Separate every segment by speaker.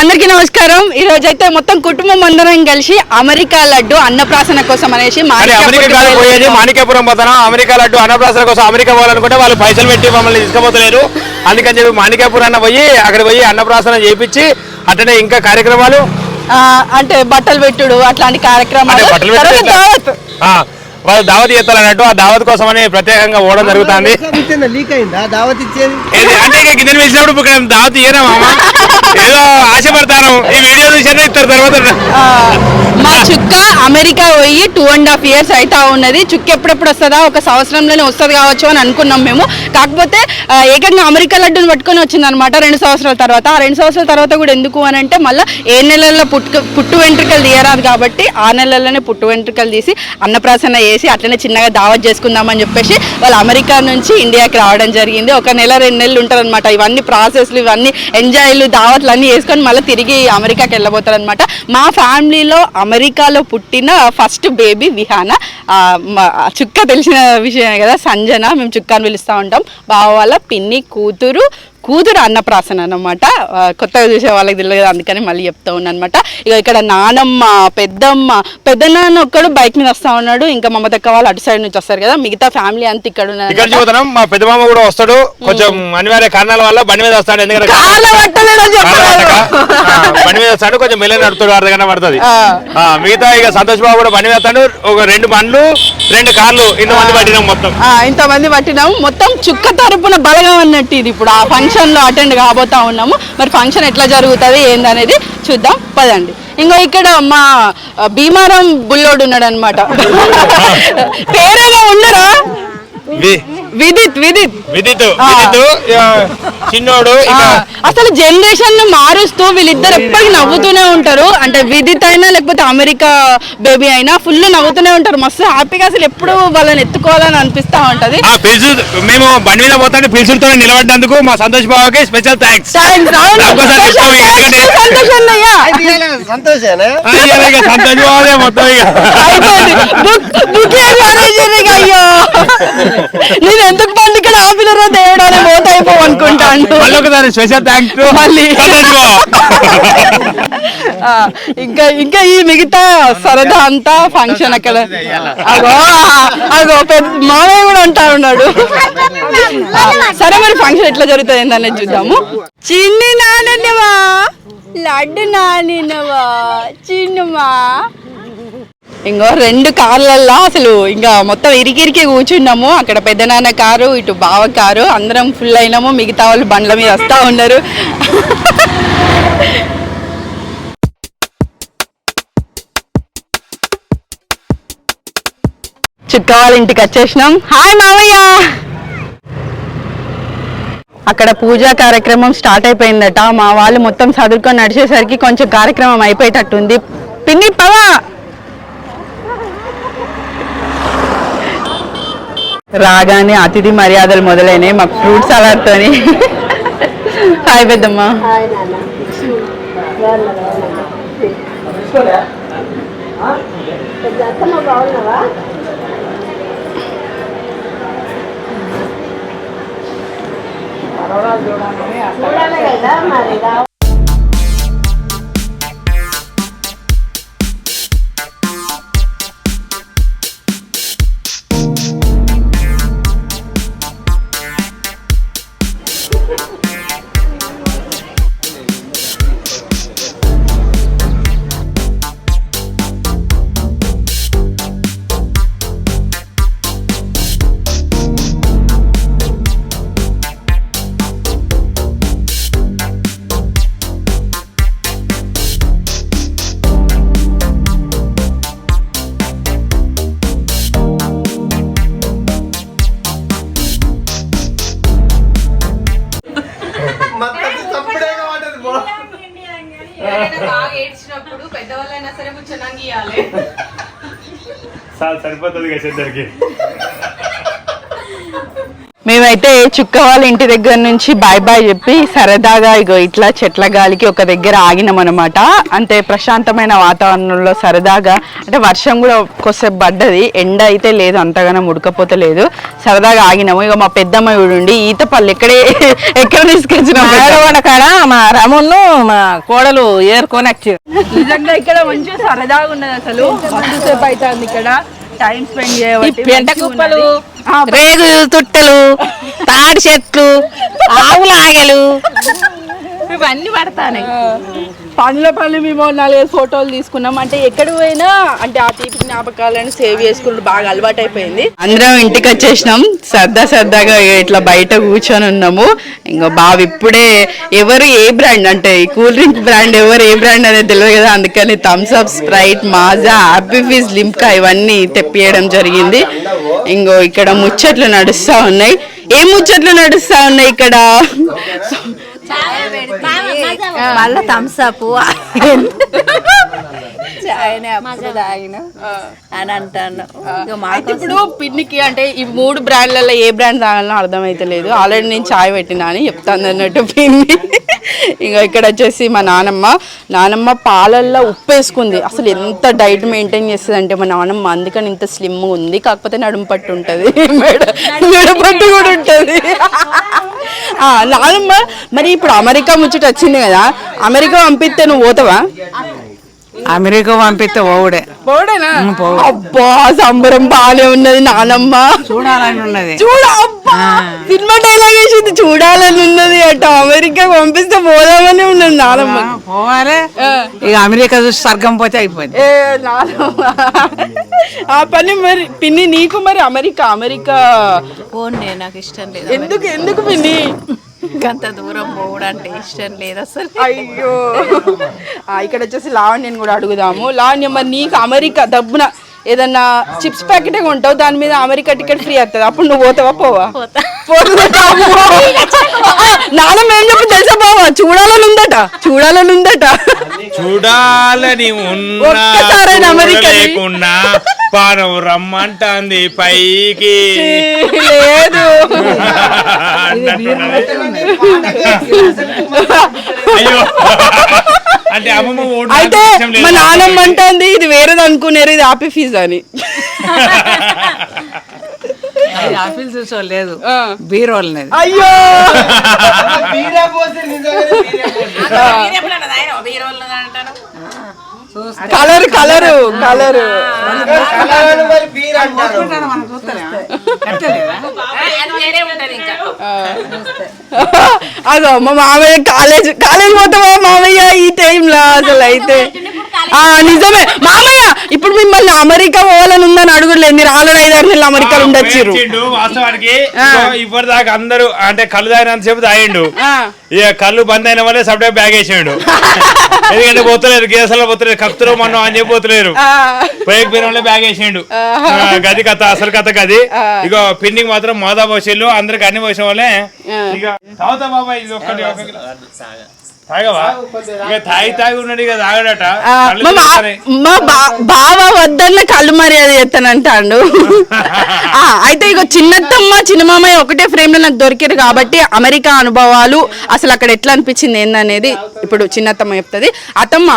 Speaker 1: అందరికీ నమస్కారం. ఈ రోజు అయితే మొత్తం కుటుంబం అందరం కలిసి అమెరికా లడ్డు అన్నప్రాసన కోసం అనేసి
Speaker 2: పోయేది. మాణిక్యపురం పోతాను? అమెరికా లడ్డు అన్నప్రాసన కోసం అమెరికా పోవాలనుకుంటే వాళ్ళు పైసలు పెట్టి మమ్మల్ని తీసుకుపోతలేరు. అందుకని చెప్పి మాణిక్యపురం అన్న పోయి అక్కడ పోయి అన్నప్రాసన చేపించి అట్లనే ఇంకా కార్యక్రమాలు.
Speaker 1: అంటే బట్టలు పెట్టుడు అట్లాంటి కార్యక్రమాలు. దావత్.
Speaker 2: వాళ్ళు దావత్ చేస్తారన్నట్టు ఆ దావత్ కోసమని ప్రత్యేకంగా పోవడం జరుగుతుంది. అంటే ఇక గిన్నెలు వేసినప్పుడు ఇక్కడ దావత్ ఇయ్యరా మామ? ఏదో ఆశపడతాను. ఈ వీడియో చూసేనే ఇస్తారు తర్వాత
Speaker 1: ఆ, మా చుక్క అమెరికా పోయి టూ అండ్ హాఫ్ ఇయర్స్ అయితే ఉన్నది. చుక్క ఎప్పుడెప్పుడు వస్తుందా? ఒక సంవత్సరంలోనే వస్తుంది కావచ్చు అని అనుకున్నాం మేము. కాకపోతే ఏకంగా అమెరికా లడ్డుని పట్టుకొని వచ్చింది అనమాట రెండు సంవత్సరాల తర్వాత. ఆ రెండు సంవత్సరాల తర్వాత కూడా ఎందుకు అని అంటే మళ్ళీ ఏ నెలల్లో పుట్టు పుట్టు వెంట్రుకలు తీయరాదు కాబట్టి ఆ నెలల్లోనే పుట్టు వెంట్రుకలు తీసి అన్నప్రాసన చేసి అట్లనే చిన్నగా దావత్ చేసుకుందామని చెప్పేసి వాళ్ళు అమెరికా నుంచి ఇండియాకి రావడం జరిగింది. ఒక నెల రెండు నెలలు ఉంటారు అనమాట ఇవన్నీ ప్రాసెస్లు ఇవన్నీ ఎంజాయ్లు దావత్లు అన్నీ వేసుకొని మళ్ళీ తిరిగి అమెరికాకి వెళ్ళబోతారు అనమాట మా ఫ్యామిలీలో అమెరికాలో పుట్టిన ఫస్ట్ బేబీ విహాన మా- చుక్క తెలిసిన విషయమే కదా సంజన. మేము చుక్క అని పిలుస్తూ ఉంటాం. బావ వాళ్ళ పిన్ని కూతురు కూతురు అన్నప్రాసన అనమాట కొత్తగా చూసే వాళ్ళకి తెలియదు అందుకని మళ్ళీ చెప్తా ఉన్నాను అనమాట ఇక ఇక్కడ నానమ్మ పెద్దమ్మ పెద్ద నాన్న ఒక్కడు బైక్ మీద వస్తా ఉన్నాడు. ఇంకా మమతక్క వాళ్ళు అటు సైడ్ నుంచి వస్తారు కదా మిగతా ఫ్యామిలీ అంతా ఇక్కడ ఉన్నారు
Speaker 2: మా పెద్ద మామ కూడా వస్తాడు. కొంచెం అనివార్య కారణాల వల్ల బండి మీద వస్తాడు ఎందుకంటే బండి మీద వస్తాడు కొంచెం మెల్ల నడుపుతాడు అర్ధగంట పడుతుంది. మిగతా ఇక సంతోష్ బాబు కూడా బండి మీద వస్తాడు. ఒక రెండు బండ్లు రెండు కార్లు ఇంత మంది పట్టినాం మొత్తం.
Speaker 1: ఇంతమంది పట్టినాము మొత్తం చుక్క తరపున బలగం అన్నట్టు ఇది ఇప్పుడు ఆ ఫంక్షన్ లో అటెండ్ కాబోతా ఉన్నాము. మరి ఫంక్షన్ ఎట్లా జరుగుతుంది ఏందనేది చూద్దాం. పదండి. ఇంకో ఇక్కడ మా భీమారం బుల్లోడు ఉన్నాడు అనమాట పేరేమో ఉండరా
Speaker 2: వి-
Speaker 1: విదిత్ విదిత్.
Speaker 2: విదిత్. విదిత్ చిన్నోడు
Speaker 1: అసలు జనరేషన్ను మారుస్తూ వీళ్ళిద్దరు ఎప్పటికీ నవ్వుతూనే ఉంటారు. అంటే విదిత్ అయినా లేకపోతే అమెరికా బేబీ అయినా ఫుల్ నవ్వుతూనే ఉంటారు. మస్తు హ్యాపీగా అసలు ఎప్పుడు వాళ్ళని ఎత్తుకోవాలని అనిపిస్తా ఉంటది.
Speaker 2: పిలుచు మేము బండి మీద పోతాంటే పిలుచులతో నిలబడినందుకు మా సంతోష్ బాబుకి స్పెషల్ థ్యాంక్స్
Speaker 1: సంతోష్
Speaker 2: బాబుదే మొత్తం ఇక.
Speaker 1: మానేసిండ్రు ఇక, అయ్యో. నేను ఎందుకు పండు ఇక్కడ ఆపిలరో దేవుడు అని మోత అయిపో అనుకుంటాను.
Speaker 2: మళ్ళీ ఒకసారి స్పెషల్ థ్యాంక్స్
Speaker 1: మళ్ళీ. ఆ, ఇంకా ఇంకా ఈ మిగతా సరదా అంతా ఫంక్షన్ అక్కడ. అగో అగో పెద్ద మామయ్య కూడా అంటా ఉన్నాడు. ఆ, సరే మరి ఫంక్షన్ ఎట్లా జరుగుతుంది ఏందనేది చూద్దాము. చిన్ని నానన్నవా లడ్డు నానినవా? చిన్నమా? ఇంకో రెండు కార్లల్లో అసలు ఇంకా మొత్తం ఇరికిరికి కూర్చున్నాము. అక్కడ పెద్ద నాన్న కారు ఇటు బావ కారు అందరం ఫుల్ అయినాము. మిగతా వాళ్ళు బండ్ల మీద వస్తా ఉన్నారు. చుక్క వాళ్ళ ఇంటికి వచ్చేసినాం. హాయ్ మావయ్య! అక్కడ పూజా కార్యక్రమం స్టార్ట్ అయిపోయిందట. మా వాళ్ళు మొత్తం చదువుకొని నడిచేసరికి కొంచెం కార్యక్రమం అయిపోయేటట్టుంది. పిన్ని పవా రాగానే అతిథి మర్యాదలు మొదలైనవి. మాకు ఫ్రూట్ సలాడ్తోని హాయ్ పెద్దమ్మ.
Speaker 3: బాగా సార్
Speaker 2: సరిపోతుంది కదా ఇద్దరికి.
Speaker 1: మేమైతే చుక్క వాళ్ళ ఇంటి దగ్గర నుంచి బాయ్ బాయ్ చెప్పి సరదాగా ఇగో ఇట్లా చెట్ల గాలికి ఒక దగ్గర ఆగినాం అనమాట అంటే ప్రశాంతమైన వాతావరణంలో సరదాగా అంటే వర్షం కూడా కొద్దిసేపు పడ్డది ఎండ అయితే లేదు అంతగానో ఉడకపోతే లేదు. సరదాగా ఆగినాము. ఇక మా పెద్దమ్మ ఉండి ఈత పళ్ళు ఎక్కడే ఎక్కడ తీసుకొచ్చినాం
Speaker 4: కాడ మా రమణ్ను మా కోడలు ఏరుకొని వచ్చి
Speaker 1: నిజంగా ఇక్కడ మంచిగా సరదాగా ఉన్నది అసలు. సేపు అవుతుంది ఇక్కడ. టైం స్పెండ్ చేయబట్టి
Speaker 4: పెంట కుప్పలు రేగు తుట్టలు తాడి చెట్లు ఆవుల ఆగలు. ఇవన్నీ పడతాయి
Speaker 1: పండ్ల పళ్ళు మేము నాలుగైదు ఫోటోలు తీసుకున్నాం. అంటే ఎక్కడ పోయినా అంటే ఆ తీపి జ్ఞాపకాలను సేవ్ చేసుకుంటూ బాగా అలవాటు అయిపోయింది అందరం ఇంటికి వచ్చేసినాం సరదా సరదాగా ఇట్లా బయట కూర్చొని ఉన్నాము. ఇంకా బావి ఇప్పుడే ఎవరు ఏ బ్రాండ్? అంటే ఈ కూల్ డ్రింక్ బ్రాండ్ ఎవరు ఏ బ్రాండ్ అనేది తెలియదు కదా. అందుకని Thums Up Sprite Maaza Appy Fizz Limca ఇవన్నీ తెప్పియడం జరిగింది. ఇంకో ఇక్కడ ముచ్చట్లు నడుస్తా ఉన్నాయి. ఏం ముచ్చట్లు నడుస్తా ఉన్నాయి ఇక్కడ?
Speaker 4: మళ్ళా థమ్స్ అప్ చాయనే అప్పుడు తాగిన అని అంటాను.
Speaker 1: ఇప్పుడు పిన్నికి అంటే ఈ మూడు బ్రాండ్లలో ఏ బ్రాండ్ తాగాలో అర్థమైతే లేదు ఆల్రెడీ నేను చాయ్ పెట్టినా అని చెప్తాను అన్నట్టు పిన్ని. ఇంకా ఇక్కడ వచ్చేసి మా నానమ్మ. నానమ్మ పాలల్లో ఉప్పు వేసుకుంది అసలు ఎంత డైట్ మెయింటైన్ చేస్తుంది అంటే మా నానమ్మ. అందుకని ఇంత స్లిమ్ ఉంది. కాకపోతే నడుము పట్టు ఉంటుంది. నడుపట్టు పట్టు కూడా ఉంటుంది. ఆ, నానమ్మ మరి ఇప్పుడు అమెరికా ముచ్చట వచ్చింది కదా. అమెరికా పంపిస్తే నువ్వు పోతావా?
Speaker 4: అమెరికా పంపిస్తే ఓవుడే
Speaker 1: పోడేనా అబ్బా సంబరం బాగానే ఉన్నది నానమ్మ.
Speaker 4: చూడాలని ఉన్నది.
Speaker 1: చూడ అబ్బా సినిమా డైలాగ్ వేసింది చూడాలని ఉన్నది అట. అమెరికా పంపిస్తే పోదామని ఉన్నది నానమ్మ.
Speaker 4: పోవాలి. ఇక అమెరికా చూసి స్వర్గం పోతే అయిపోయింది.
Speaker 1: ఏ నానమ్మ. ఆ పని మరి పిన్ని నీకు మరి అమెరికా అమెరికా.
Speaker 4: పోండి నాకు ఇష్టం లేదు
Speaker 1: ఎందుకు ఎందుకు పిన్ని?
Speaker 4: అంత దూరం పోవడం అంటే ఇష్టం లేదు అసలు.
Speaker 1: అయ్యో. ఇక్కడ వచ్చేసి లావణ్యని కూడా అడుగుదాము. లావణ్య మరి నీకు అమెరికా దబ్బున ఏదన్నా చిప్స్ ప్యాకెట్ కొంటావు దాని మీద అమెరికా టికెట్ ఫ్రీ వస్తుంది అప్పుడు నువ్వు పోతావా? పోవా? నాన్నమ్మ ఏం చెప్పి తెలుసా బావా? చూడాలని ఉందట చూడాలని ఉందట
Speaker 2: చూడాలని ఉన్నా
Speaker 1: ఒక్కసారైనా అమెరికాని?
Speaker 2: లేకున్నా పానం రమ్మంటాంది పైకి.
Speaker 1: లేదు.
Speaker 2: అయ్యో. అంటే అమ్మమ్మ ఓటు
Speaker 1: అయితే. మా నాన్నమ్మ అంటుంది ఇది వేరేది అనుకునేది ఇది ఆపి ఫీజు అని.
Speaker 4: చూసో లేదు.
Speaker 1: అయ్యో!
Speaker 5: బీరా పోస్తే.
Speaker 1: Colour colour colour.
Speaker 5: మరి బీరా అంటారు
Speaker 1: అదో మా మామయ్య కాలేజ్ కాలేజ్ పోతావా మామయ్య ఈ టైంలో అసలు అయితే. నిజమే. మామయ్య మిమ్మల్ని అమెరికా పోవాలని ఉందని అడుగులేదు మీరు ఆల్రెడీ ఐదారు నెలలు అమెరికాలో ఉండొచ్చిర్రు.
Speaker 2: పోయించిండు వాస్తవానికి.
Speaker 1: ఆ.
Speaker 2: ఇప్పటిదాకా అందరూ అంటే కళ్ళు తాగినంత సేపు తాగిండు.
Speaker 1: ఆ.
Speaker 2: ఇక కళ్ళు బంద్ అయిన వల్లే సబ్డే బ్యాగ్ వేసాడు. ఎందుకంటే పోతలేరు కేసులో పోతలేరు కక్కుతురు మనం అని చెప్పి పోతలేరు.
Speaker 1: ఆ,
Speaker 2: పోయక పోయిన బ్యాగ్ వేసిండు. ఆ, గది కథ అసలు కథ గది. ఇక పిండింగ్ మాత్రం మాదా పోసేళ్ళు అందరికి అన్ని పోసిన వాళ్ళే. ఇక తాగుతా బాబా ఇది ఒక్కటి ఒక.
Speaker 1: మా బావ వద్దన్న కళ్ళు మర్యాద చేస్తానంటాడు. ఆ, అయితే ఇక చిన్నత్తమ్మ చిన్నమామయ్య ఒకటే ఫ్రేమ్లో నాకు దొరికారు కాబట్టి అమెరికా అనుభవాలు అసలు అక్కడ ఎట్లా అనిపించింది ఏందనేది ఇప్పుడు చిన్నత్తమ్మ చెప్తుంది. అత్తమ్మ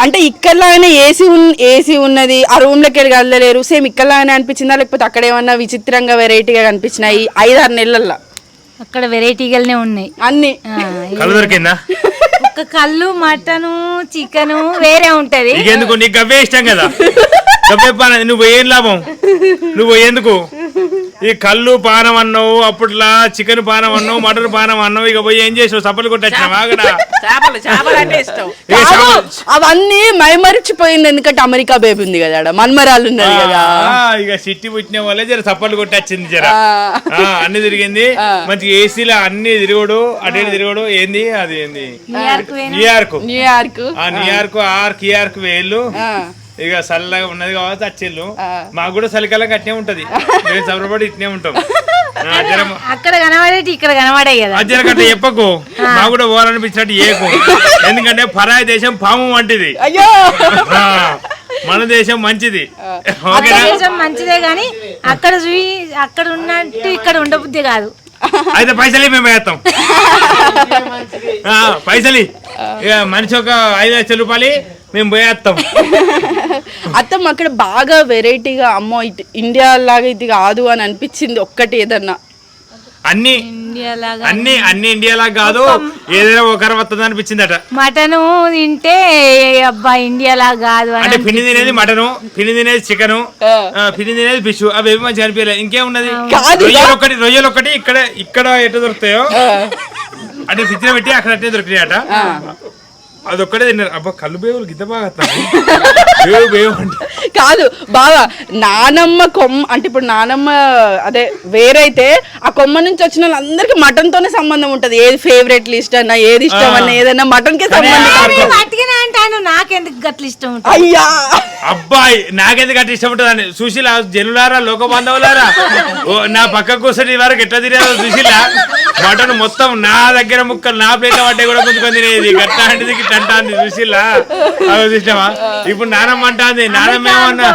Speaker 1: అంటే ఇక్కడలాగానే ఏసీ ఉన్ ఏసీ ఉన్నది ఆ రూమ్లోకి వెళ్ళి కదలలేరు. సేమ్ ఇక్కడలాగానే అనిపించిందా? లేకపోతే అక్కడ ఏమన్నా విచిత్రంగా వెరైటీగా కనిపించినాయి? ఐదారు నెలల్లో.
Speaker 6: అక్కడ వెరైటీగానే ఉన్నాయి.
Speaker 1: అన్ని.
Speaker 2: కళ్ళు దొరికిందా?
Speaker 6: ఒక కళ్ళు మటను చికెను వేరే ఉంటది.
Speaker 2: నీకెందుకు నీకు గవ్వే ఇష్టం కదా. గవ్వే పాన నువ్వు ఏం లాభం? నువ్వు ఎందుకు? ఈ కళ్ళు పానం అన్నావు అప్పట్లా చికెన్ పానం అన్నావు మటన్ పానం అన్నావు ఇక పోయి ఏం చేసావు
Speaker 1: కాదు,
Speaker 2: చేపలు-
Speaker 1: అవన్నీ మైమరిచిపోయింది ఎందుకంటే అమెరికా బేబీ ఉంది కదా ఆడ. మన్మరాలు ఉన్నది కదా.
Speaker 2: ఆ, ఇక సిట్టి పుట్టిన వాళ్ళే జర సప్పలు కొట్టచ్చింది జర.
Speaker 1: ఆ.
Speaker 2: ఆ, అన్ని తిరిగింది. మంచి ఏసీలో అన్ని తిరుగుడు అటు తిరుగుడు ఏంది? అది ఏంది?
Speaker 6: New York.
Speaker 2: New York.
Speaker 1: New York.
Speaker 2: ఆ న్యూయార్క్ ఆర్ కియార్క్ వేళ్ళు.
Speaker 1: ఆ.
Speaker 2: ఇక చల్లగా ఉన్నది కాబట్టి వచ్చిళ్ళు మాకు కూడా చలికాలం కట్నే ఉంటది. మేము సబరపడి ఇట్నే ఉంటాం.
Speaker 6: అక్కడ కనబడేటి ఇక్కడ కనబడే కదా.
Speaker 2: ఆ జర కట్ట చెప్పకు. మాకు కూడా పోవాలనిపించినట్టు ఏకు ఎందుకంటే పరాయి దేశం పాము వంటిది.
Speaker 1: అయ్యో!
Speaker 2: మన దేశం మంచిది.
Speaker 6: దేశం మంచిదే గాని అక్కడ చూయి అక్కడ ఉన్నట్టు ఇక్కడ ఉండబుద్ధి కాదు.
Speaker 2: అయితే పైసలు మేము వేస్తాం. ఆ, పైసలు. మనిషి ఒక ఐదు లక్షల రూపాయలు మేము పోయేస్తాం
Speaker 1: అత్తమ్మ అక్కడ బాగా వెరైటీగా అమ్మో ఇటు ఇండియా లాగా ఇది కాదు అని అనిపించింది ఒక్కటి ఏదన్నా.
Speaker 2: అన్ని
Speaker 6: ఇండియా లాగా
Speaker 2: అన్ని అన్ని ఇండియాలా కాదు ఏదైనా ఒకరు వస్తుంది అనిపించిందట.
Speaker 6: మటను తింటే అబ్బా ఇండియా లాగా కాదు
Speaker 2: అంటే పిన్ని తినేది మటను పిన్ని తినేది చికెను పిన్ని తినేది ఫిష్ అవి ఏమి మంచిగా అనిపించలేదు ఇంకేమున్నది
Speaker 1: కాదు.
Speaker 2: రొయ్యలు ఒకటి రొయ్యలు ఒకటి ఇక్కడ ఇక్కడ ఎటు దొరుకుతాయో? అంటే ఫ్రిడ్జ్ పెట్టి అక్కడ అట్టే దొరికినాయట. అదొక్కటే తిన్నారు. అబ్బా కళ్ళు బేవులు గిద్ద బాగా వస్తాయి. బేవు బేవు అంటే.
Speaker 1: కాదు బాగా నానమ్మ కొమ్మ అంటే ఇప్పుడు నానమ్మ అదే వేరైతే ఆ కొమ్మ నుంచి వచ్చిన వాళ్ళందరికీ మటన్ తోనే సంబంధం ఉంటది. ఏది ఫేవరెట్ లిస్ట్ అన్నా ఏది ఇష్టం అన్నా ఏదన్నా మటన్ కే సంబంధం
Speaker 6: అంటాను నాకెందుకు గట్ల ఇష్టం ఉంటుంది?
Speaker 1: అయ్యా.
Speaker 2: అబ్బాయి నాకెందుకు అట్లా ఇష్టం ఉంటుంది సుశీల జనులారా లోక బాంధవులారా? ఓ నా పక్క కూర్చొని వరకు ఎట్లా తినేదో సుశీల? మటన్ మొత్తం నా దగ్గర ముక్కలు నా ప్లేట్ పట్టే కూడా గుంజుకొని తినేది గట్టా అంటే అంటాంది చూసినావా? ఇప్పుడు నానమ్మ అంటాంది నానమ్మ ఏమన్నా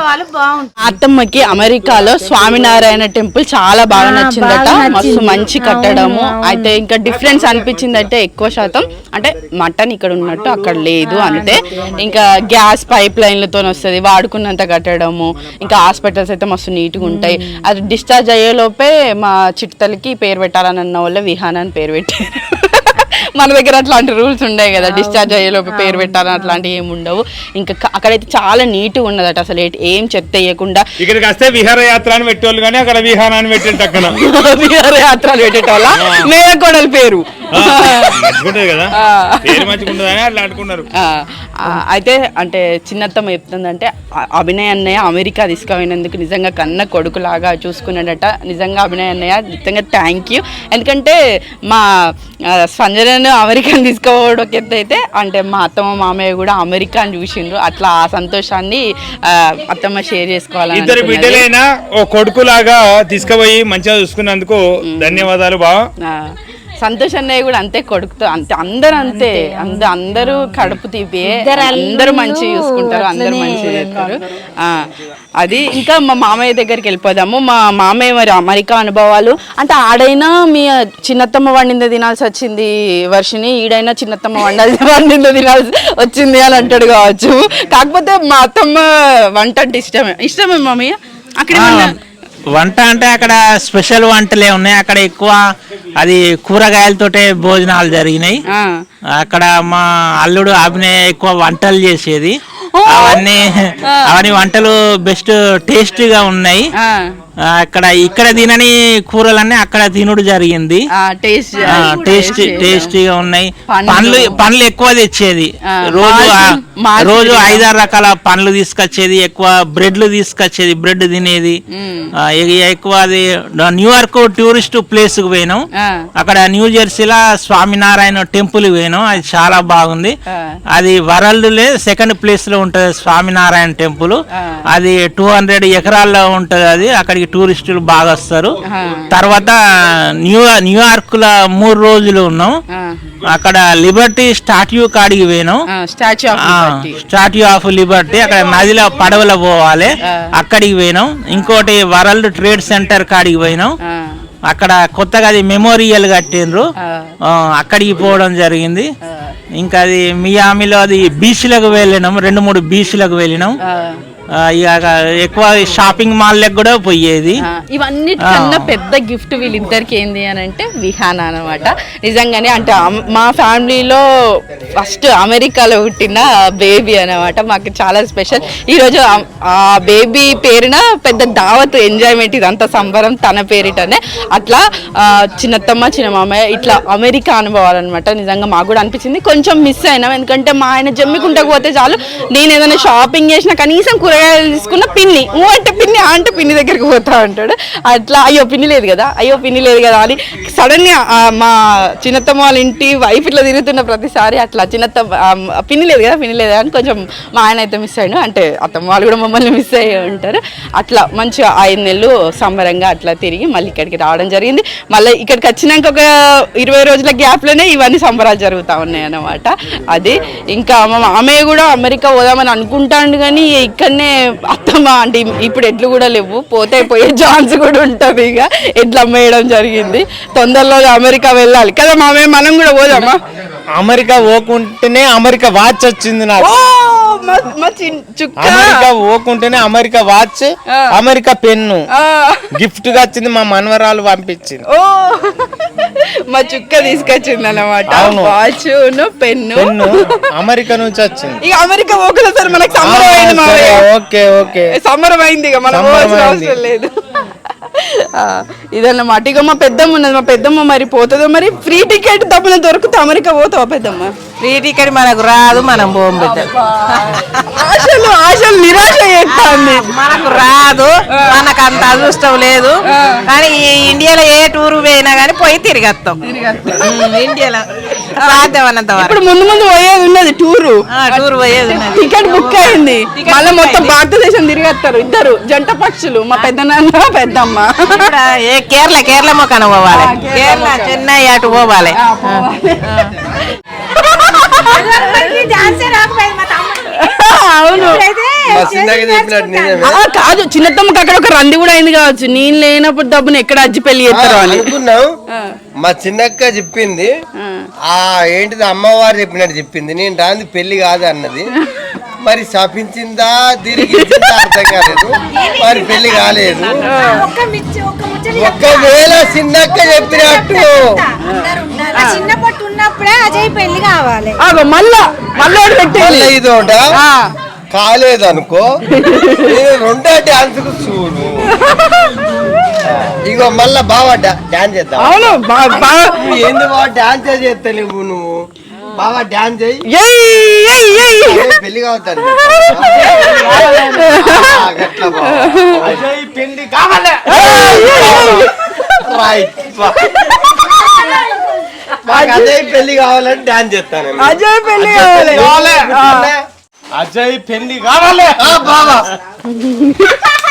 Speaker 1: అత్తమ్మకి అమెరికాలో స్వామినారాయణ టెంపుల్ చాలా బాగా నచ్చిందట. మస్తు. మంచి కట్టడము. అయితే ఇంకా డిఫరెన్స్ అనిపించింది అంటే ఎక్కువ శాతం అంటే మటన్ ఇక్కడ ఉన్నట్టు అక్కడ లేదు అంతే. ఇంకా గ్యాస్ పైప్ లైన్లతో వస్తుంది వాడుకున్నంత కట్టడము. ఇంకా హాస్పిటల్స్ అయితే మస్తు నీట్గా ఉంటాయి. అది డిశ్చార్జ్ అయ్యేలోపే మా చిట్టతలకి పేరు పెట్టాలని అన్న వాళ్ళ విహాన్ అని పేరు పెట్టారు. మన దగ్గర అట్లాంటి రూల్స్ ఉండవు కదా డిశ్చార్జ్ అయ్యేలోపు పేరు పెట్టాలని అట్లాంటివి ఏమి ఉండవు. ఇంకా అక్కడైతే చాలా నీట్గా ఉన్నదట అసలు ఏ- చెత్త వేయకుండా.
Speaker 2: ఇక్కడికి వస్తే విహారయాత్ర అని పెట్టేవాళ్ళు కానీ అక్కడ విహారాన్ని పెట్టేట అక్కడ.
Speaker 1: విహారయాత్రలు పెట్టేటోళ్ళ మేనకోడల పేరు.
Speaker 2: మంచిగుంటది కదా? పేరు మంచిగుంటది అని అట్లా అనుకున్నారు
Speaker 1: ఆ, ఆ, అయితే అంటే చిన్నత్తమ్మ చెప్తుందంటే అభినయ్ అన్నయ్య అమెరికా తీసుకుపోయినందుకు నిజంగా కన్న కొడుకులాగా చూసుకున్నాడట. నిజంగా అభినయ్ అన్నయ్య నిజంగా థ్యాంక్ యూ ఎందుకంటే మా ఆ, స్పందనను అమెరికాని తీసుకోవడం అయితే అంటే మా అత్తమ్మ మామయ్య కూడా అమెరికాని చూసిండ్రు. అట్లా ఆ సంతోషాన్ని అత్తమ్మ షేర్ చేసుకోవాలని
Speaker 2: ఇద్దరు. బిడ్డలైనా ఓ కొడుకులాగా తీసుకుపోయి మంచిగా చూసుకున్నందుకు ధన్యవాదాలు బావ.
Speaker 1: సంతోష్ అన్నయ్య కూడా అంతే కొడుకుతో అంతే అందరూ అంతే. అంద అందరూ కడుపు తీపి అందరూ మంచిగా చూసుకుంటారు అందరూ మంచిగా చేస్తారు. ఆ, అది ఇంకా మా మామయ్య దగ్గరికి వెళ్ళిపోదాము. మా మామయ్య మరి అమెరికా అనుభవాలు. అంటే ఆడైనా మీ చిన్నత్తమ్మ వండింది తినాల్సి వచ్చింది వర్షిని ఈడైనా చిన్నత్తమ్మ వండాల్సి వండింది తినాల్సి వచ్చింది అని అంటాడు కావచ్చు. కాకపోతే మా అత్తమ్మ వంట అంటే ఇష్టమే. ఇష్టమే మమ్మీ అక్కడ
Speaker 7: వంట అంటే అక్కడ స్పెషల్ వంటలే ఉన్నాయి. అక్కడ ఎక్కువ అది కూరగాయలతోటే భోజనాలు జరిగినాయి. అక్కడ మా అల్లుడు అభినయ ఎక్కువ వంటలు చేసేది. అవన్నీ అవన్నీ వంటలు బెస్ట్ టేస్టీగా ఉన్నాయి. అక్కడ ఇక్కడ తినని కూరలన్నీ అక్కడ తినుడు జరిగింది.
Speaker 1: టేస్ట్
Speaker 7: టేస్టీగా ఉన్నాయి.
Speaker 1: పండ్లు.
Speaker 7: పండ్లు ఎక్కువ తెచ్చేది. రోజు రోజు. ఐదారు రకాల పండ్లు తీసుకొచ్చేది. ఎక్కువ బ్రెడ్లు తీసుకొచ్చేది. బ్రెడ్ తినేది. ఎక్కువ అది న్యూయార్క్ టూరిస్ట్ ప్లేస్కు పోయినాం. అక్కడ న్యూ జెర్సీలో స్వామినారాయణ టెంపుల్ పోయినాం. అది చాలా బాగుంది. అది వరల్డ్ లే సెకండ్ ప్లేస్లో ఉంటది స్వామినారాయణ టెంపుల్. అది టూ హండ్రెడ్ ఎకరాల్లో ఉంటది అది. అక్కడికి టూరిస్టులు బాగా వస్తారు. తర్వాత న్యూ న్యూయార్క్లో మూడు రోజులు ఉన్నాం. అక్కడ లిబర్టీ స్టాట్యూ కాడికి పోయినాం.
Speaker 1: Statue of liberty.
Speaker 7: Statue of liberty అక్కడ నదిలో పడవలో పోవాలి. అక్కడికి పోయినాం. ఇంకోటి వరల్డ్ ట్రేడ్ సెంటర్ కాడికి పోయినాం. అక్కడ కొత్తగా అది మెమోరియల్ కట్టిండ్రు. అక్కడికి పోవడం జరిగింది. ఇంకా అది మియామిలో అది బీచ్లకు వెళ్ళినాం. రెండు మూడు బీచ్లకు వెళ్ళినాం. ఇక ఎక్కువ షాపింగ్ మాల్లకు కూడా పోయేది.
Speaker 1: ఇవన్నిటికన్నా పెద్ద గిఫ్ట్ వీళ్ళిద్దరికి ఏంది అని అంటే విహాన్ అనమాట నిజంగానే అంటే మా ఫ్యామిలీలో ఫస్ట్ అమెరికాలో పుట్టిన బేబీ అనమాట మాకు చాలా స్పెషల్ ఈరోజు ఆ- ఆ బేబీ పేరున పెద్ద దావత్ ఎంజాయ్మెంట్ ఇదంతా సంబరం తన పేరిటనే. అట్లా చిన్నత్తమ్మ చిన్న మామయ్య ఇట్లా అమెరికా అనుభవాలు అనమాట నిజంగా మాకు కూడా అనిపించింది. కొంచెం మిస్ అయినాం. ఎందుకంటే మా ఆయన జమ్మికుంటకు పోతే చాలు. నేను ఏదైనా షాపింగ్ చేసినా కనీసం కూర కూరగాయలు తీసుకున్న పిన్ని. ఊ అంటే పిన్ని అంటే పిన్ని దగ్గరికి పోతా ఉంటాడు అట్లా అయ్యో పిన్ని లేదు కదా అయ్యో పిన్ని లేదు కదా అని సడన్గా మా చిన్నత్తమ్మ వాళ్ళ ఇంటి వైఫ్ ఇట్లా తిరుగుతున్న ప్రతిసారి అట్లా చిన్నత్తమ్మ పిన్ని లేదు కదా పిన్ని లేదు అని కొంచెం మా ఆయన అయితే మిస్ అయ్యాడు అంటే అత్తమ్మ వాళ్ళు కూడా మమ్మల్ని మిస్ అయ్యి ఉంటారు. అట్లా మంచిగా ఐదు నెలలు సంబరంగా అట్లా తిరిగి మళ్ళీ ఇక్కడికి రావడం జరిగింది. మళ్ళీ ఇక్కడికి వచ్చినాక ఒక ఇరవై రోజుల గ్యాప్లోనే ఇవన్నీ సంబరాలు జరుగుతూ ఉన్నాయి అన్నమాట అది ఇంకా మా మామయ్య కూడా అమెరికా పోదామని అనుకుంటాడు కానీ ఇక్కడనే అత్తమ్మ అంటే ఇప్పుడు ఎడ్లు కూడా లేవు పోతే పోయే ఛాన్స్ కూడా ఉంటుంది ఇక. ఎడ్లు అమ్మేయడం జరిగింది. తొందరలో అమెరికా వెళ్ళాలి. కదా మామయ్య మనం కూడా పోదామా?
Speaker 5: అమెరికా పోకుంటేనే అమెరికా వాచ్ వచ్చింది నాకు.
Speaker 1: మా చుక్క.
Speaker 5: అమెరికా పోకుంటేనే అమెరికా వాచ్. America pen. గిఫ్ట్గా వచ్చింది మా మనవరాలు పంపించింది.
Speaker 1: ఓ. మా చుక్క తీసుకొచ్చింది అనమాట. Watch pen.
Speaker 5: పెన్ను అమెరికా నుంచి వచ్చింది.
Speaker 1: ఇక అమెరికా పోకలే సార్ మనకు సంబరం అయింది
Speaker 5: ఓకే ఓకే.
Speaker 1: సంబరం అయింది ఇక మనం లేదు. ఇదన్నమాట ఇక మా పెద్దమ్మ ఉన్నది. మా పెద్దమ్మ మరి పోతుందో మరి ఫ్రీ టికెట్ తప్పున దొరికితే. అమెరికా పోతావా పెద్దమ్మ?
Speaker 4: ఫ్రీ టికెట్ మనకు రాదు మనం పోం బిడ్డ
Speaker 1: ఆశలు ఆశలు నిరాశ చేస్తాంది.
Speaker 4: మనకు రాదు. అంత అదృష్టం లేదు. కానీ ఈ ఇండియాలో ఏ టూర్ పోయినా కానీ పోయి తిరిగి వస్తాం ఇండియాలో సాధ్యమన్నంత వరకు.
Speaker 1: ఇప్పుడు ముందు ముందు పోయేది ఉన్నది టూరు.
Speaker 4: టూర్ పోయేది ఉన్నది.
Speaker 1: టికెట్ బుక్ అయింది. మళ్ళీ మొత్తం. భారతదేశం తిరిగేస్తారు ఇద్దరు. జంట పక్షులు. మా పెద్దనాన్న పెద్దమ్మ.
Speaker 4: ఏ కేరళ కేరళ మొక్కన పోవాలి. కేరళ చెన్నై అటు పోవాలి.
Speaker 1: అవును. కాదు చిన్నతమ్మకి అక్కడ ఒక రంది కూడా అయింది కావచ్చు. నేను లేనప్పుడు డబ్బుని ఎక్కడ అజ్జి పెళ్ళి చేస్తారు అని.
Speaker 5: అనుకున్నాం మా చిన్నక్క చెప్పింది ఆ ఏంటిది అమ్మవారు చెప్పినట్టు చెప్పింది. నేను రాంది పెళ్ళి కాదు అన్నది. మరి శపించిందా తిరిగించిందా అర్థం కాలేదు. మరి పెళ్ళి కాలేదు. ఒకవేళ చిన్నక్క చెప్పినట్టు.
Speaker 6: చిన్నప్పటి ఉన్నప్పుడే అజయ్ పెళ్ళి కావాలి.
Speaker 1: ఆగో మళ్ళా మళ్ళీ ఒకటి పెట్టింది
Speaker 5: మళ్ళీ ఇదోట?
Speaker 1: ఆ,
Speaker 5: కాలేదు అనుకో నేను రెండో డాన్స్కు చూడు. ఇగో మళ్ళా బాగా డాన్స్ చేద్దాం.
Speaker 1: అవును
Speaker 5: ఏంది బాగా డాన్స్ చేస్తలేవు నువ్వు? బాగా డాన్స్ చేయి.
Speaker 1: ఏయ్, ఏయ్, ఏయ్.
Speaker 5: అదే పెళ్ళి కావద్దని పెళ్ళి కావాలి. రైట్ అజయ్ పెళ్ళి కావాలని డాన్స్ చేస్తాను.
Speaker 1: అజయ్ పెళ్ళి కావాలి.
Speaker 5: అజయ్ పెళ్ళి కావాలి. బాబా.